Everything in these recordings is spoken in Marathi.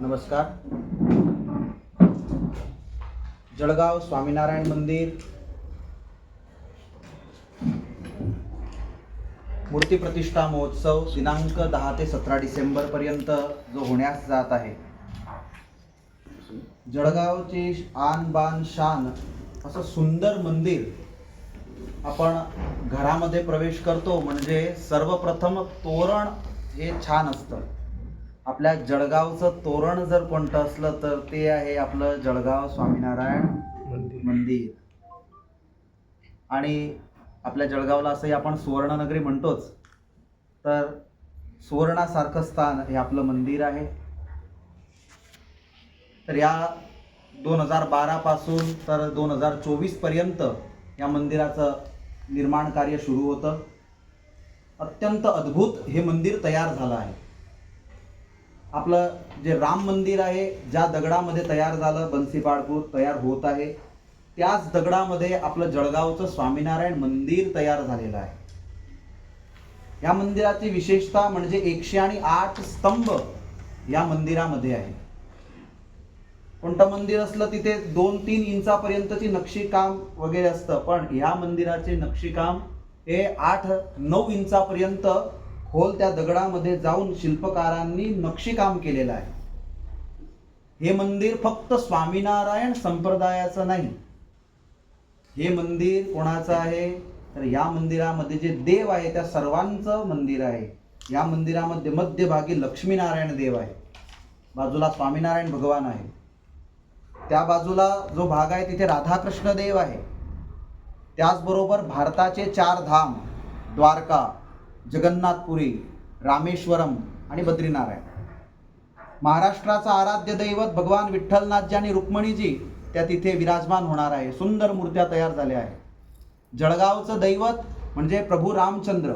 नमस्कार. जळगाव स्वामीनारायण मंदिर. मूर्ती प्रतिष्ठा महोत्सव दिनांक दहा ते सतरा डिसेंबरपर्यंत जो होण्यास जात आहे. जळगावचे आन बान शान असं सुंदर मंदिर आपण घरामध्ये प्रवेश करतो म्हणजे सर्वप्रथम तोरण हे छान असतं. आपल्या जळगावचं तोरण जर कोणतं असलं तर ते आहे आपलं जळगाव स्वामीनारायण मंदिर. आणि आपल्या जळगावला असंही आपण सुवर्णनगरी म्हणतोच. तर सुवर्णासारखं स्थान हे आपलं मंदिर आहे. तर या दोन हजार बारापासून तर दोन हजार चोवीसपर्यंत या मंदिराचं निर्माण कार्य सुरू होतं. अत्यंत अद्भुत हे मंदिर तयार झालं आहे. आपलं जे राम मंदिर आहे ज्या दगडामध्ये तयार झालं बन्सीपाडपूर तयार होत आहे त्याच दगडामध्ये आपलं जळगावचं स्वामीनारायण मंदिर तयार झालेलं आहे. या मंदिराची विशेषता म्हणजे एकशे आणि आठ स्तंभ या मंदिरामध्ये आहे. कोणतं मंदिर असलं तिथे दोन तीन इंचापर्यंतची नक्षीकाम वगैरे असतं पण ह्या मंदिराचे नक्षीकाम हे आठ नऊ इंचापर्यंत खोल त्या दगडामध्ये जाऊन शिल्पकारांनी नक्षीकाम केलेलं आहे. हे मंदिर फक्त स्वामीनारायण संप्रदायाचं नाही. हे मंदिर कोणाचं आहे? तर या मंदिरामध्ये जे देव आहे त्या सर्वांचं मंदिर आहे. या मंदिरामध्ये मध्यभागी लक्ष्मीनारायण देव आहे. बाजूला स्वामीनारायण भगवान आहे. त्या बाजूला जो भाग आहे तिथे राधाकृष्ण देव आहे. त्याचबरोबर भारताचे चार धाम द्वारका जगन्नाथपुरी रामेश्वरम आणि बद्रीनारायण. महाराष्ट्राचा आराध्य दैवत भगवान विठ्ठलनाथजी आणि रुक्मणीजी त्या तिथे विराजमान होणार आहे. सुंदर मूर्त्या तयार झाल्या आहे जळगावचं दैवत म्हणजे प्रभू रामचंद्र.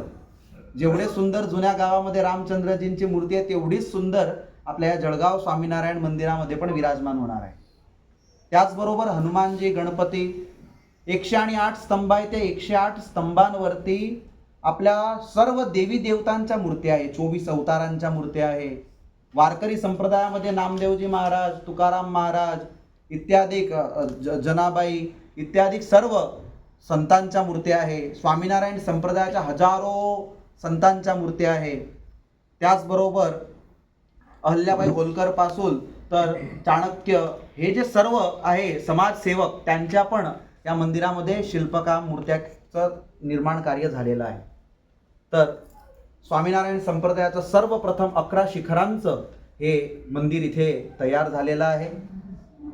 जेवढे सुंदर जुन्या गावामध्ये रामचंद्रजींची मूर्ती आहे तेवढीच सुंदर आपल्या या जळगाव स्वामीनारायण मंदिरामध्ये पण विराजमान होणार आहे. त्याचबरोबर हनुमानजी गणपती एकशे आणि आठ स्तंभ आहे. ते एकशे आठ स्तंभांवरती आपल्या सर्व देवी देवतांच्या मूर्त्या आहे चोवीस अवतारांच्या मूर्त्या आहे वारकरी संप्रदायामध्ये नामदेवजी महाराज तुकाराम महाराज इत्यादी ज- जनाबाई इत्यादी सर्व संतांच्या मूर्त्या आहे. स्वामीनारायण संप्रदायाच्या हजारो संतांच्या मूर्त्या आहे. त्याचबरोबर अहल्याबाई होलकरपासून तर चाणक्य हे जे सर्व आहे समाजसेवक त्यांच्या पण या मंदिरामध्ये शिल्पकाम मूर्त्याचं निर्माण कार्य झालेलं आहे. तर स्वामीनारायण संप्रदायाचं सर्वप्रथम अकरा शिखरांचं हे मंदिर इथे तयार झालेलं आहे.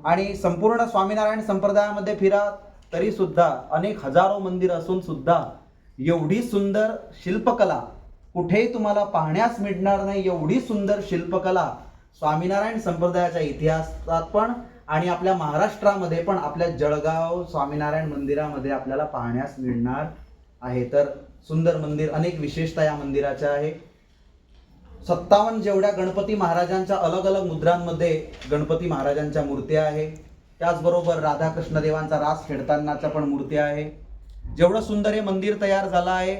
आणि संपूर्ण स्वामीनारायण संप्रदायामध्ये फिरा तरीसुद्धा अनेक हजारो मंदिर असूनसुद्धा एवढी सुंदर शिल्पकला कुठेही तुम्हाला पाहण्यास मिळणार नाही एवढी सुंदर शिल्पकला स्वामीनारायण संप्रदायाच्या इतिहासात पण आणि आपल्या महाराष्ट्रामध्ये पण आपल्या जळगाव स्वामीनारायण मंदिरामध्ये आपल्याला पाहण्यास मिळणार आहे. तर सुंदर मंदिर अनेक विशेषता या मंदिराच्या आहे. सत्तावन्न जेवढ्या गणपती महाराजांच्या अलग अलग मुद्रांमध्ये गणपती महाराजांच्या मूर्त्या आहे. त्याचबरोबर राधाकृष्ण देवांचा रास खेळतानाच्या पण मूर्त्या आहे. जेवढं सुंदर हे मंदिर तयार झालं आहे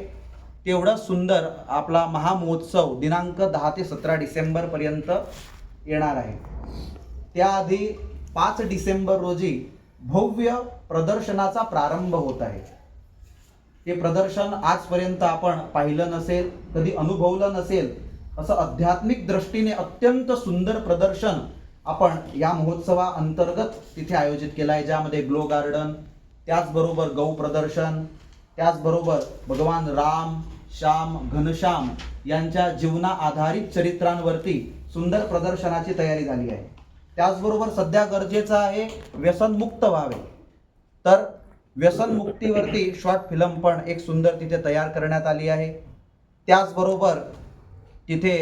तेवढं सुंदर आपला महामहोत्सव दिनांक दहा ते सतरा डिसेंबरपर्यंत येणार आहे. त्याआधी पाच डिसेंबर रोजी भव्य प्रदर्शनाचा प्रारंभ होत आहे. ते प्रदर्शन आजपर्यंत आपण पाहिलं नसेल कधी अनुभवलं नसेल असं आध्यात्मिक दृष्टीने अत्यंत सुंदर प्रदर्शन आपण या महोत्सवा अंतर्गत तिथे आयोजित केलं आहे ज्यामध्ये ग्लो गार्डन त्याचबरोबर गौ प्रदर्शन त्याचबरोबर भगवान राम श्याम घनश्याम यांच्या जीवना आधारित चरित्रांवरती सुंदर प्रदर्शनाची तयारी झाली आहे. त्याचबरोबर सध्या गरजेचं आहे व्यसनमुक्त व्हावे. तर व्यसनमुक्तीवरती शॉर्ट फिल्म पण एक सुंदर तिथे तयार करण्यात आली आहे. त्याचबरोबर तिथे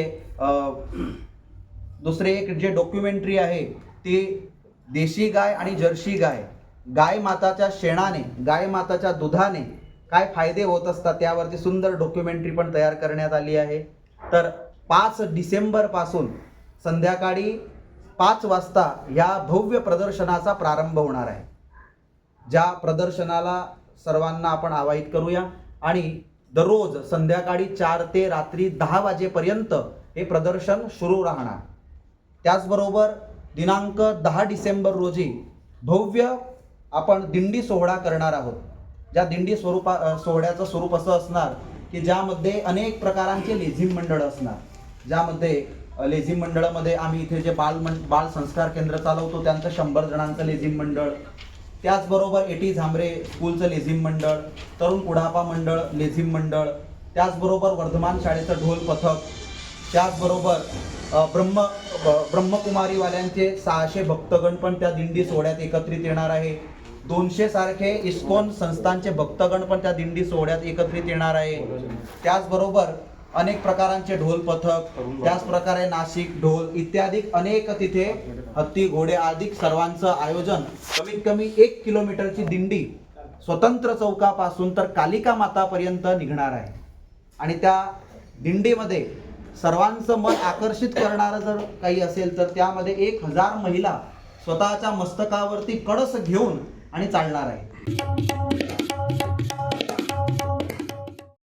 दुसरे एक जे डॉक्युमेंटरी आहे ती देशी गाय आणि जर्सी गाय. गाय माताच्या शेणाने गाय माताच्या दुधाने काय फायदे होत असतात त्यावरती सुंदर डॉक्युमेंटरी पण तयार करण्यात आली आहे. तर पाच डिसेंबरपासून संध्याकाळी पाच वाजता ह्या भव्य प्रदर्शनाचा प्रारंभ होणार आहे. ज्या प्रदर्शनाला सर्वांना आपण आवाहित करूया आणि दररोज संध्याकाळी चार ते रात्री दहा वाजेपर्यंत हे प्रदर्शन सुरू राहणार. त्याचबरोबर दिनांक दहा डिसेंबर रोजी भव्य आपण दिंडी सोहळा करणार आहोत. ज्या दिंडी स्वरूपा सोहळ्याचं स्वरूप असं असणार की ज्यामध्ये अनेक प्रकारांचे लेझिम मंडळ असणार. ज्यामध्ये लेझिम मंडळामध्ये आम्ही इथे जे बाल मं बाल संस्कार केंद्र चालवतो त्यांचं शंभर जणांचं लेझिम मंडळ. त्याचबरोबर एटी झांबरे स्कूलचं लेझिम मंडळ तरुण पुढापा मंडळ लेझिम मंडळ त्याचबरोबर वर्धमान शाळेचं ढोल पथक त्याचबरोबर ब्रह्म ब- ब्रह्मकुमारीवाल्यांचे सहाशे भक्तगण पण त्या दिंडी सोहळ्यात एकत्रित येणार आहे. दोनशे सारखे इस्कॉन संस्थांचे भक्तगण पण त्या दिंडी सोहळ्यात एकत्रित येणार आहे. त्याचबरोबर अनेक प्रकारांचे ढोल पथक त्याच प्रकारे नाशिक ढोल इत्यादी अनेक तिथे हत्ती घोडे आदी सर्वांचं आयोजन. कमीत कमी एक किलोमीटरची दिंडी स्वतंत्र चौकापासून तर कालिका मातापर्यंत निघणार आहे. आणि त्या दिंडीमध्ये सर्वांचं मन आकर्षित करणारं जर काही असेल तर त्यामध्ये एक हजार महिला स्वतःच्या मस्तकावरती कळस घेऊन आणि चालणार आहे